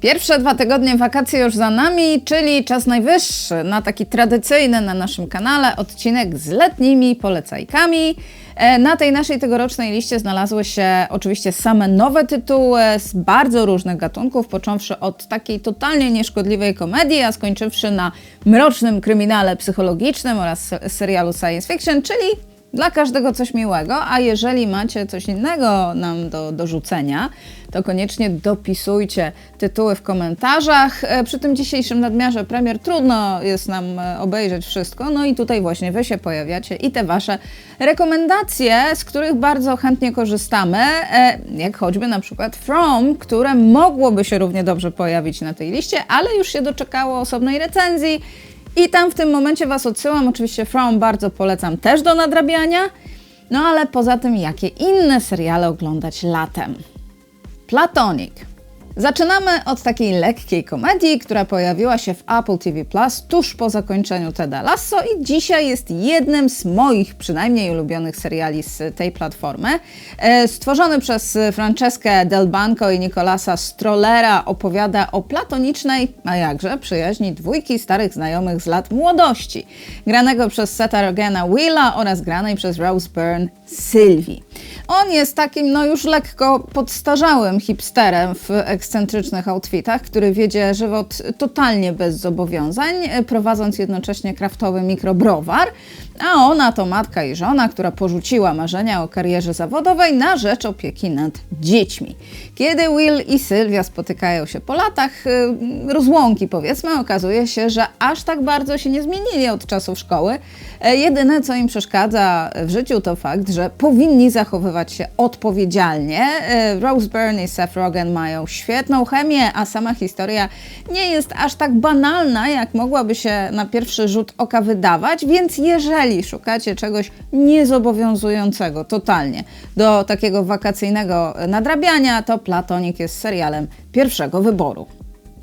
Pierwsze dwa tygodnie wakacji już za nami, czyli czas najwyższy na taki tradycyjny na naszym kanale odcinek z letnimi polecajkami. E, Na tej naszej tegorocznej liście znalazły się oczywiście same nowe tytuły z bardzo różnych gatunków, począwszy od takiej totalnie nieszkodliwej komedii, a skończywszy na mrocznym kryminale psychologicznym oraz se- serialu science fiction, czyli dla każdego coś miłego, a jeżeli macie coś innego nam do dorzucenia, to koniecznie dopisujcie tytuły w komentarzach. E, Przy tym dzisiejszym nadmiarze premier trudno jest nam e, obejrzeć wszystko, no i tutaj właśnie Wy się pojawiacie i te Wasze rekomendacje, z których bardzo chętnie korzystamy, e, jak choćby na przykład From, które mogłoby się równie dobrze pojawić na tej liście, ale już się doczekało osobnej recenzji. I tam w tym momencie Was odsyłam. Oczywiście From bardzo polecam też do nadrabiania. No ale poza tym, jakie inne seriale oglądać latem? Platonic. Zaczynamy od takiej lekkiej komedii, która pojawiła się w Apple TV Plus tuż po zakończeniu Teda Lasso i dzisiaj jest jednym z moich przynajmniej ulubionych seriali z tej platformy. E, Stworzony przez Franceskę Del Banco i Nicolasa Strollera opowiada o platonicznej, a jakże, przyjaźni dwójki starych znajomych z lat młodości, granego przez Seta Rogena Willa oraz granej przez Rose Byrne Sylwii. On jest takim, no już lekko podstarzałym hipsterem w ekscentrycznych outfitach, który wiedzie żywot totalnie bez zobowiązań, e, prowadząc jednocześnie kraftowy mikrobrowar, a ona to matka i żona, która porzuciła marzenia o karierze zawodowej na rzecz opieki nad dziećmi. Kiedy Will i Sylwia spotykają się po latach y, rozłąki, powiedzmy, okazuje się, że aż tak bardzo się nie zmienili od czasów szkoły. E, Jedyne, co im przeszkadza w życiu, to fakt, że powinni zachowywać się odpowiedzialnie. E, Rose Byrne i Seth Rogen mają świetną chemię, a sama historia nie jest aż tak banalna, jak mogłaby się na pierwszy rzut oka wydawać, więc jeżeli szukacie czegoś niezobowiązującego totalnie do takiego wakacyjnego nadrabiania, to Platonic jest serialem pierwszego wyboru.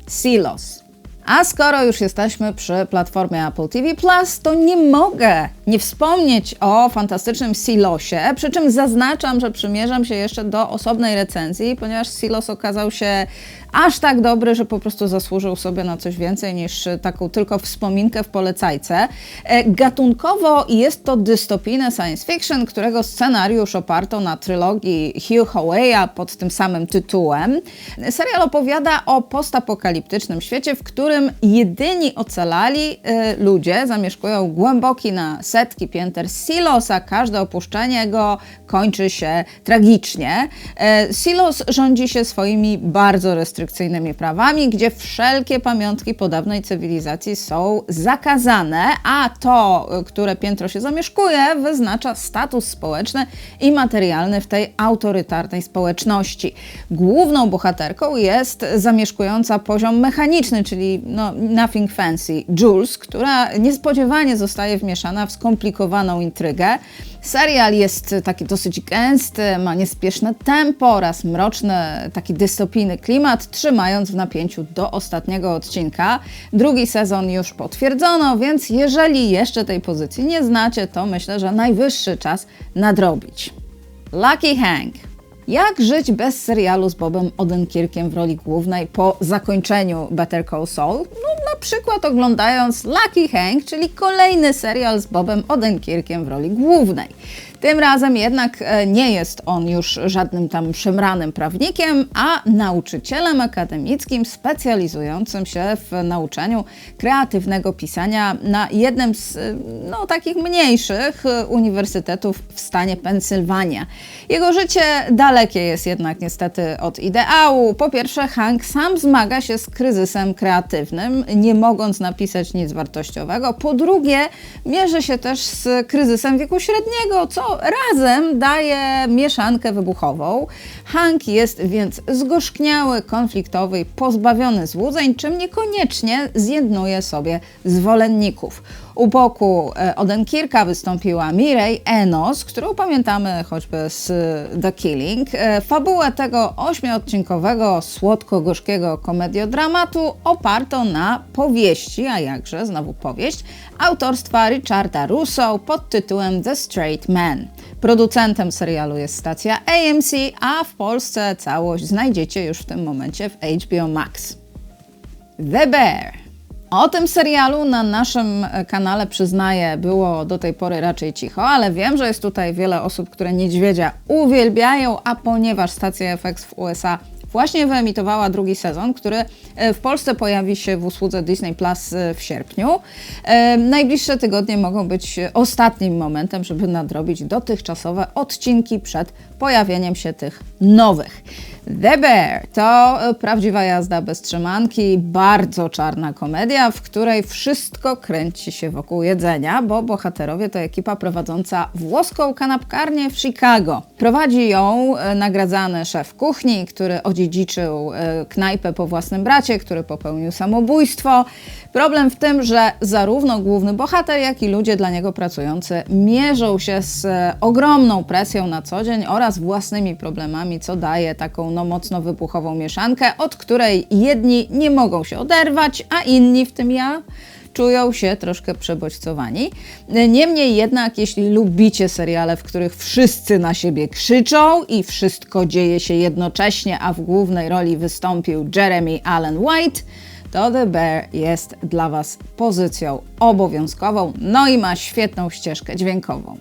Silos. A skoro już jesteśmy przy platformie Apple TV Plus, to nie mogę nie wspomnieć o fantastycznym Silosie, przy czym zaznaczam, że przymierzam się jeszcze do osobnej recenzji, ponieważ Silos okazał się aż tak dobry, że po prostu zasłużył sobie na coś więcej niż taką tylko wspominkę w polecajce. E, Gatunkowo jest to dystopijne science fiction, którego scenariusz oparto na trylogii Hugh Howey'a pod tym samym tytułem. Serial opowiada o postapokaliptycznym świecie, w którym jedyni ocalali e, ludzie zamieszkują głęboki na setki pięter silos, a każde opuszczenie go kończy się tragicznie. E, Silos rządzi się swoimi bardzo restrykcyjnymi prawami, gdzie wszelkie pamiątki po dawnej cywilizacji są zakazane, a to, które piętro się zamieszkuje, wyznacza status społeczny i materialny w tej autorytarnej społeczności. Główną bohaterką jest zamieszkująca poziom mechaniczny, czyli no, nothing fancy, Jules, która niespodziewanie zostaje wmieszana w skomplikowaną intrygę. Serial jest taki dosyć gęsty, ma niespieszne tempo oraz mroczny, taki dystopijny klimat, trzymając w napięciu do ostatniego odcinka. Drugi sezon już potwierdzono, więc jeżeli jeszcze tej pozycji nie znacie, to myślę, że najwyższy czas nadrobić. Lucky Hank. Jak żyć bez serialu z Bobem Odenkirkiem w roli głównej po zakończeniu Better Call Saul? No, na przykład oglądając Lucky Hank, czyli kolejny serial z Bobem Odenkirkiem w roli głównej. Tym razem jednak e, nie jest on już żadnym tam szemranym prawnikiem, a nauczycielem akademickim specjalizującym się w nauczaniu kreatywnego pisania na jednym z e, no, takich mniejszych e, uniwersytetów w stanie Pensylwania. Jego życie dalekie jest jednak niestety od ideału. Po pierwsze, Hank sam zmaga się z kryzysem kreatywnym, nie mogąc napisać nic wartościowego. Po drugie, mierzy się też z kryzysem wieku średniego, co razem daje mieszankę wybuchową. Hank jest więc zgorzkniały, konfliktowy i pozbawiony złudzeń, czym niekoniecznie zjednuje sobie zwolenników. U boku e, Odenkirka wystąpiła Mireille Enos, którą pamiętamy choćby z e, The Killing. E, Fabułę tego ośmiodcinkowego, słodko-gorzkiego komediodramatu oparto na powieści, a jakże znowu powieść, autorstwa Richarda Russo pod tytułem The Straight Man. Producentem serialu jest stacja AMC, a w Polsce całość znajdziecie już w tym momencie w HBO Max. The Bear. O tym serialu na naszym kanale, przyznaję, było do tej pory raczej cicho, ale wiem, że jest tutaj wiele osób, które niedźwiedzia uwielbiają, a ponieważ stacja FX w USA właśnie wyemitowała drugi sezon, który e, w Polsce pojawi się w usłudze Disney Plus e, w sierpniu. E, najbliższe tygodnie mogą być ostatnim momentem, żeby nadrobić dotychczasowe odcinki przed pojawieniem się tych nowych. The Bear to prawdziwa jazda bez trzymanki, bardzo czarna komedia, w której wszystko kręci się wokół jedzenia, bo bohaterowie to ekipa prowadząca włoską kanapkarnię w Chicago. Prowadzi ją nagradzany szef kuchni, który odziedziczył knajpę po własnym bracie, który popełnił samobójstwo. Problem w tym, że zarówno główny bohater, jak i ludzie dla niego pracujący mierzą się z ogromną presją na co dzień oraz własnymi problemami, co daje taką no, mocno wybuchową mieszankę, od której jedni nie mogą się oderwać, a inni, w tym ja, czują się troszkę przebodźcowani. Niemniej jednak, jeśli lubicie seriale, w których wszyscy na siebie krzyczą i wszystko dzieje się jednocześnie, a w głównej roli wystąpił Jeremy Allen White, to The Bear jest dla Was pozycją obowiązkową, no i ma świetną ścieżkę dźwiękową.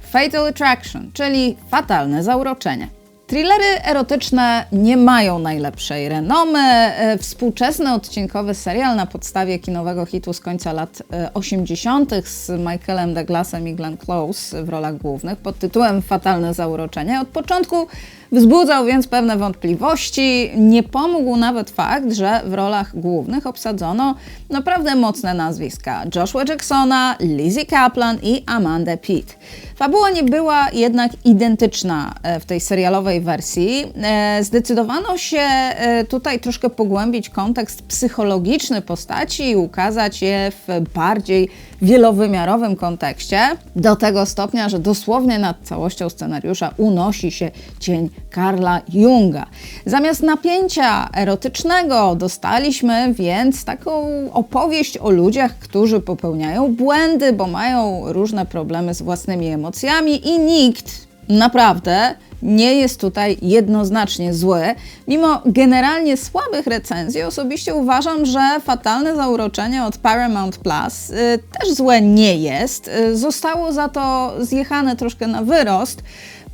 Fatal Attraction, czyli fatalne zauroczenie. Thrillery erotyczne nie mają najlepszej renomy. E, współczesny odcinkowy serial na podstawie kinowego hitu z końca lat 80. E, z Michaelem Douglasem i Glenn Close w rolach głównych pod tytułem Fatalne zauroczenie od początku Wzbudzał więc pewne wątpliwości. Nie pomógł nawet fakt, że w rolach głównych obsadzono naprawdę mocne nazwiska: Joshua Jacksona, Lizzie Kaplan i Amanda Pitt. Fabuła nie była jednak identyczna e, w tej serialowej wersji. E, zdecydowano się e, tutaj troszkę pogłębić kontekst psychologiczny postaci i ukazać je w bardziej wielowymiarowym kontekście, do tego stopnia, że dosłownie nad całością scenariusza unosi się cień Karla Junga. Zamiast napięcia erotycznego dostaliśmy więc taką opowieść o ludziach, którzy popełniają błędy, bo mają różne problemy z własnymi emocjami i nikt naprawdę nie jest tutaj jednoznacznie zły. Mimo generalnie słabych recenzji, osobiście uważam, że fatalne zauroczenie od Paramount Plus y, też złe nie jest. Y, zostało za to zjechane troszkę na wyrost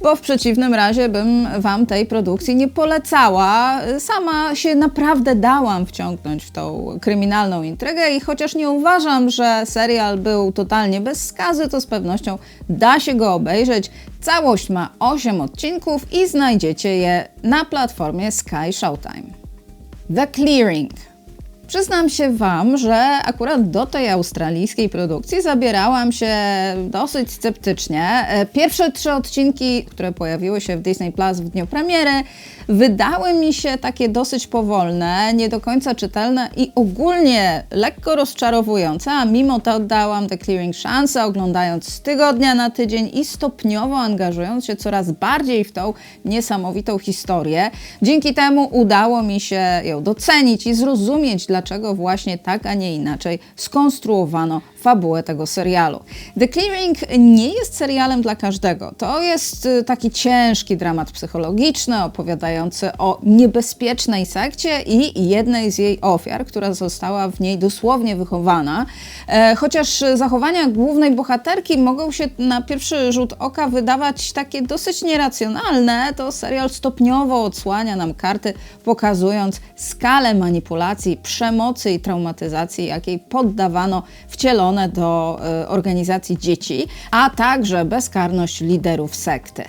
bo w przeciwnym razie bym Wam tej produkcji nie polecała. Sama się naprawdę dałam wciągnąć w tą kryminalną intrygę i chociaż nie uważam, że serial był totalnie bez skazy, to z pewnością da się go obejrzeć. Całość ma 8 odcinków i znajdziecie je na platformie Sky Showtime. The Clearing Przyznam się Wam, że akurat do tej australijskiej produkcji zabierałam się dosyć sceptycznie. E, pierwsze trzy odcinki, które pojawiły się w Disney Plus w dniu premiery, wydały mi się takie dosyć powolne, nie do końca czytelne i ogólnie lekko rozczarowujące, a mimo to dałam The Clearing szansę, oglądając z tygodnia na tydzień i stopniowo angażując się coraz bardziej w tą niesamowitą historię. Dzięki temu udało mi się ją docenić i zrozumieć, dlaczego właśnie tak, a nie inaczej skonstruowano fabułę tego serialu. The Clearing nie jest serialem dla każdego. To jest y, taki ciężki dramat psychologiczny, opowiadający o niebezpiecznej sekcie i jednej z jej ofiar, która została w niej dosłownie wychowana. E, chociaż zachowania głównej bohaterki mogą się na pierwszy rzut oka wydawać takie dosyć nieracjonalne, to serial stopniowo odsłania nam karty, pokazując skalę manipulacji, przemocy i traumatyzacji, jakiej poddawano wcielono do e, organizacji dzieci, a także bezkarność liderów sekty.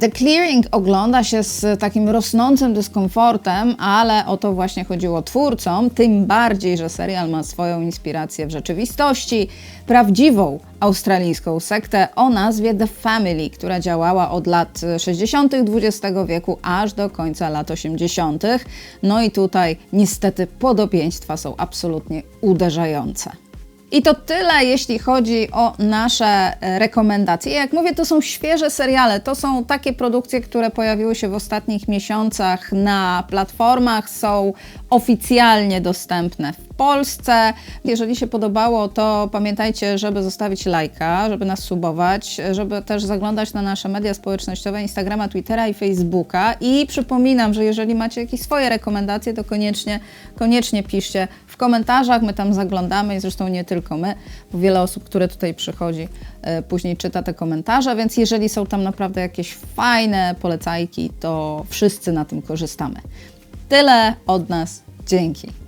The Clearing ogląda się z takim rosnącym dyskomfortem, ale o to właśnie chodziło twórcom, tym bardziej, że serial ma swoją inspirację w rzeczywistości, prawdziwą australijską sektę o nazwie The Family, która działała od lat 60. XX wieku aż do końca lat 80. No i tutaj niestety podobieństwa są absolutnie uderzające. I to tyle, jeśli chodzi o nasze e, rekomendacje. Jak mówię, to są świeże seriale. To są takie produkcje, które pojawiły się w ostatnich miesiącach na platformach, są oficjalnie dostępne w Polsce. Jeżeli się podobało, to pamiętajcie, żeby zostawić lajka, żeby nas subować, żeby też zaglądać na nasze media społecznościowe, Instagrama, Twittera i Facebooka. I przypominam, że jeżeli macie jakieś swoje rekomendacje, to koniecznie, koniecznie piszcie w komentarzach, my tam zaglądamy i zresztą nie tylko my, bo wiele osób, które tutaj przychodzi, e, później czyta te komentarze, więc jeżeli są tam naprawdę jakieś fajne polecajki, to wszyscy na tym korzystamy. Tyle od nas. Dzięki.